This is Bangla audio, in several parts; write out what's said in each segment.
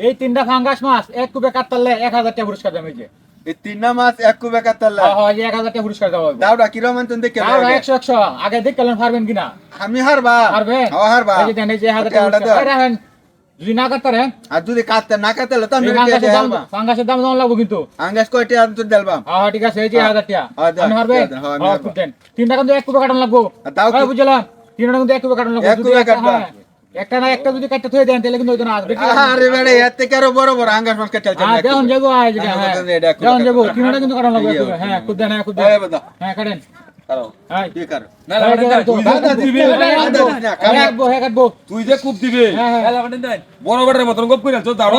এই তিনটা ফাঙ্গাস মাছ এক কুপে কাটতালে এক হাজার টাকা পুরস্কার দেবে যে এই তিনটা মাছ এক কুবে কাতাল্লা হ্যাঁ, হ্যাঁ, এক হাজার টাকা পুরস্কার দেওয়া হবে দাওডা কিরম আনতেন দেখে তাও একশো একশো। আগে দেখলেন পারবেন কিনা? আমি হারবা। পারবেন ও হারবা। এই যে দেন, এই যে হাজার টাকা। দাও। যদি না কাটতে পারেন আর যদি কাটতে না কাটালে তো আমি ফাঙ্গাসের দাম দাম লাগবো কিন্তু। আঙ্গাস কয়টি আনতে দেলবাম হ্যাঁ হ্যাঁ, ঠিক আছে এই যে এক হাজার টাকা। হ্যাঁ, দেন, দেন, হ্যাঁ, আমি হ্যাঁ, দেন। তিনটা কিন্তু এক কুপে কাটানো লাগবো। দাও হ্যাঁ? বুঝলাম। তিনটা কিন্তু এক কুপে কাটানো লাগবো। এক কুপে কাটবা? একটা না একটা যদি কাটতে থই দেন তাহলে কিন্তু আসবে আরে বেড়ে থেকে আরও বড় বড় আঙ্গাস মাছ কাটতে হ্যাঁ যাব আজ হ্যাঁ। যাব কিন্তু কাটা লাগবে হ্যাঁ খুদ দেন হ্যাঁ খুদ দেন। হ্যাঁ কাটেন। তুই যে দিবে হ্যাঁ, হ্যাঁ। বড় বাটের মতন গপ করে দাঁড়া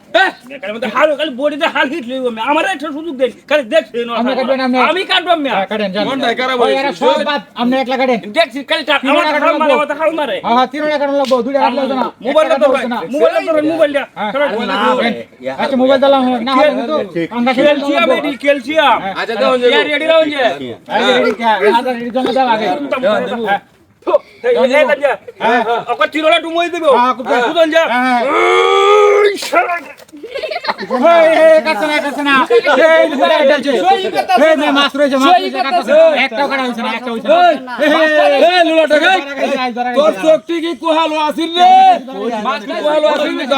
calcium Tuh, saya tanya. Aku tirola dumoi itu, Bu. Aku tuh tanya. তোর। চোখটি কি কুহালো আসিল রে কুহালো আসিল রে